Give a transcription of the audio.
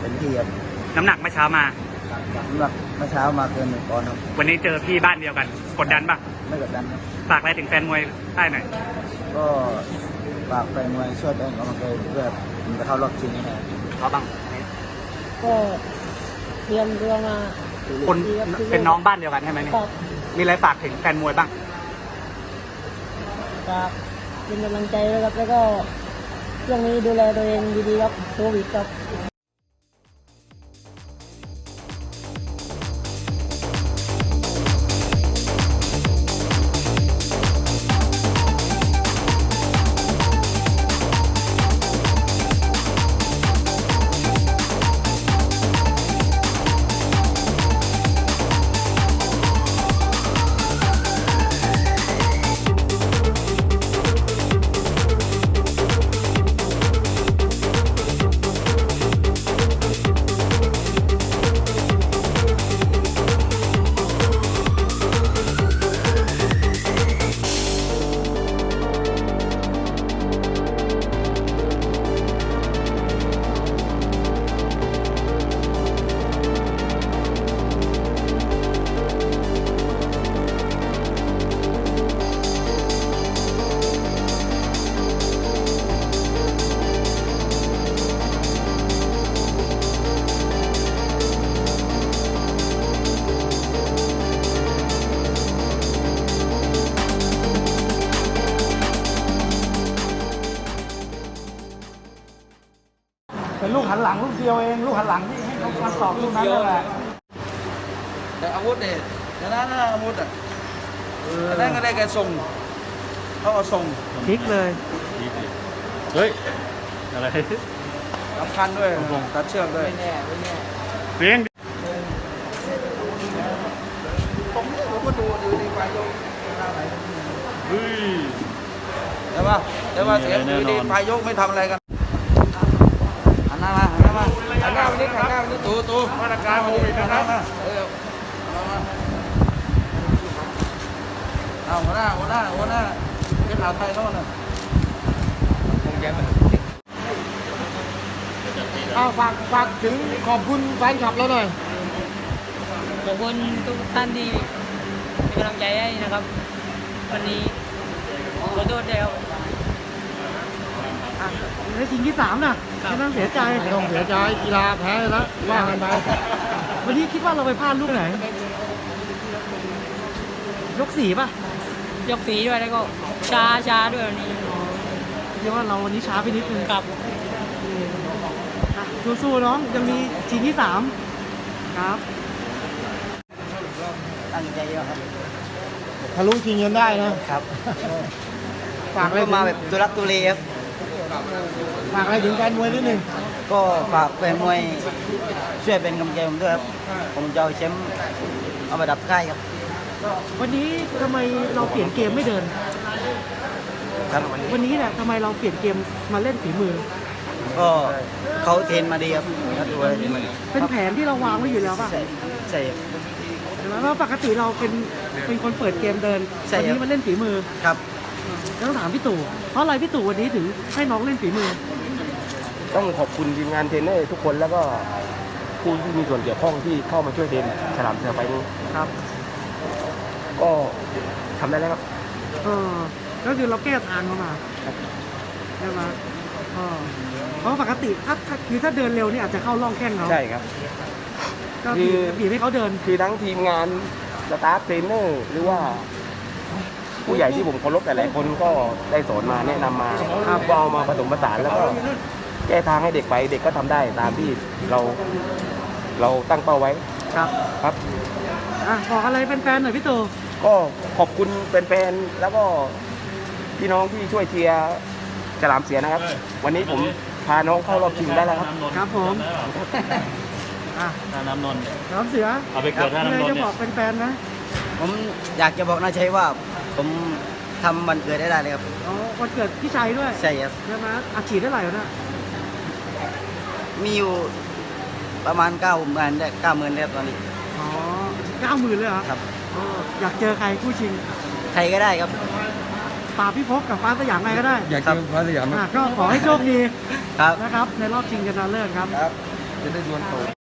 เต็มที่ครับน้ำหนักเมื่อเช้ามา สำหรับเมื่อเช้ามาเกินหนึ่งปอนด์ครับวันนี้เจอพี่บ้านเดียวกัน กดดันปะไม่กดดันครับฝากอะไรถึงแฟนมวยใต้หน่อยก็ฝากแฟนมวยช่วยเป็นกำลังใจเพื่อผมจะเข้ารอบชิงให้ได้ เขาบ้าง ก็เตรียมตัวมา คนดีรับเป็นน้องบ้านเดียวกันใช่ไหมเนี่ยครับมีอะไรฝากถึงแฟนมวยบ้างฝากเป็นกำลังใจด้วยครับ แล้วก็ช่วงนี้ดูแลตัวเองดีๆครับโควิดครับ หันหลังลูกเดียวเองลูกหันหลังที่ให้เขาฟันตอบลูกนั้นนั่นแหละแต่อาวุธเนี่ยชนะนะอาวุธอะแต่นั่นก็ได้แกส่งเขาเอาส่งพลิกเลยเฮ้ยอะไรสำคัญด้วยตัดเชือกด้วยเลี้ยงผมผมก็ดูดูดีกว่าโยกเฮ้ยแต่ว่าแต่ว่าเสียงดูดีปลายยกไม่ทำอะไรกันหันหน้า มาหันหน้ามาหันหน้าไปนิดหันหน้าไปนิดตูตูมาตรการโควิดนะครับเออเอามาเอาหัวหน้าหัวหน้าหัวหน้าเจ้าข่าวไทยโน่นน่ะอ้าวฝากฝากถึงขอบคุณแฟนคลับเราหน่อยขอบคุณทุกท่านที่เป็นกำลังใจให้นะครับ วันนี้ขอโทษด้วยครับ ในทีมที่สามน่ะไม่ต้องเสียใจไม่ต้องเสียใจกีฬาแพ้แล้วว่ากันไปวันนี้คิดว่าเราไปพลาดลูกไหน ยกสี่ป่ะ ยกฝีด้วยแล้วก็ช้าช้าด้วยวันนี้คิดว่าเราวันนี้ช้าไปนิดนึงครับอะสู้ๆน้องยังมีทีมที่สามครับ ตั้งใจเยอะครับทะลุชิงเงินได้นะครับ ฝากอะไรก็มาแบบตุรักตุเลครับ ฝากอะไรถึงแฟนมวยนิดนึงก็ฝากแฟนมวยช่วยเป็นกำลังใจผมด้วยครับ ผมจะเอาแชมป์เอาไปดับค่ายครับ วันนี้ทำไมเราเปลี่ยนเกมไม่เดิน ครับวันนี้เนี่ยทำไมเราเปลี่ยนเกมมาเล่นฝีมือ ก็เขาเทรนมาดีครับก็ดูอะไรเทรนมาดีเป็นแผนที่เราวางไว้อยู่แล้วป่ะใช่ใช่ครับใช่ไหมว่าปกติเราเป็นเป็นคนเปิดเกมเดินใช่วัครับนี้มาเล่นฝีมือครับ แล้วต้องถามพี่ตู่เพราะอะไรพี่ตู่วันนี้ถึงให้น้องเล่นฝีมือ ต้องขอบคุณทีมงานเทรนเนอร์ทุกคนแล้วก็ผู้ที่มีส่วนเกี่ยวข้องที่เข้ามาช่วยเทรนฉลามเสือไฟนี้ครับ ก็ทำได้แล้วครับ เออก็คือเราแก้ทางเข้ามาใช่ไหมเออเพราะปกติถ้าถ้าคือถ้าเดินเร็วนี่อาจจะเข้าร่องแข้งเขาใช่ครับ ก็คืบีอบบีบให้เขาเดิน คือทั้งทีมงานสตาฟเทรนเนอร์หรือว่า ผู้ใหญ่ที่ผมเคารพหลายๆคนก็ได้สอนมาแนะนำมาครับก็เอามาผสมผสานแล้วก็แก้ทางให้เด็กไปเด็กก็ทำได้ตามที่เราเราตั้งเป้าไว้ครับครับ อะบอกอะไรเป็นแฟนๆหน่อยพี่ตู่ก็ขอบคุณแฟนๆแล้วก็พี่น้องที่ช่วยเชียร์ฉลามเสียนะครับ วันนี้ผมพาน้องเข้ารอบชิงได้แล้วครับ ครับผมอะท่าน้ำนนท์น้องเสือเอาไปเกิดท่ามีอะไรน้ำนนจะท์เนี่บอยกแฟนๆนะ ผมอยากจะบอกนาชัยว่า ผมทำวันเกิดได้ได้เลยครับอ๋อวันเกิดพี่ชัยด้วยใช่ครับใช่ไหมอาฉีดได้เท่าไหร่วะเนะมีอยู่ประมาณเก้าหมื่นได้เก้าหมื่นแล้วตอนนี้อ๋อเก้าหมื่นเลยเหรอครับอ๋ออยากเจอใครคู่ชิงใครก็ได้ครับ ป่าบพี่พกกับฟ้าสยามไงก็ได้อยากเจอฟ้าสยามอะก็ขอให้โชคดีครับนะครับ ในรอบชิงชนะเลิศครับ ครับคจะได้ดวลโต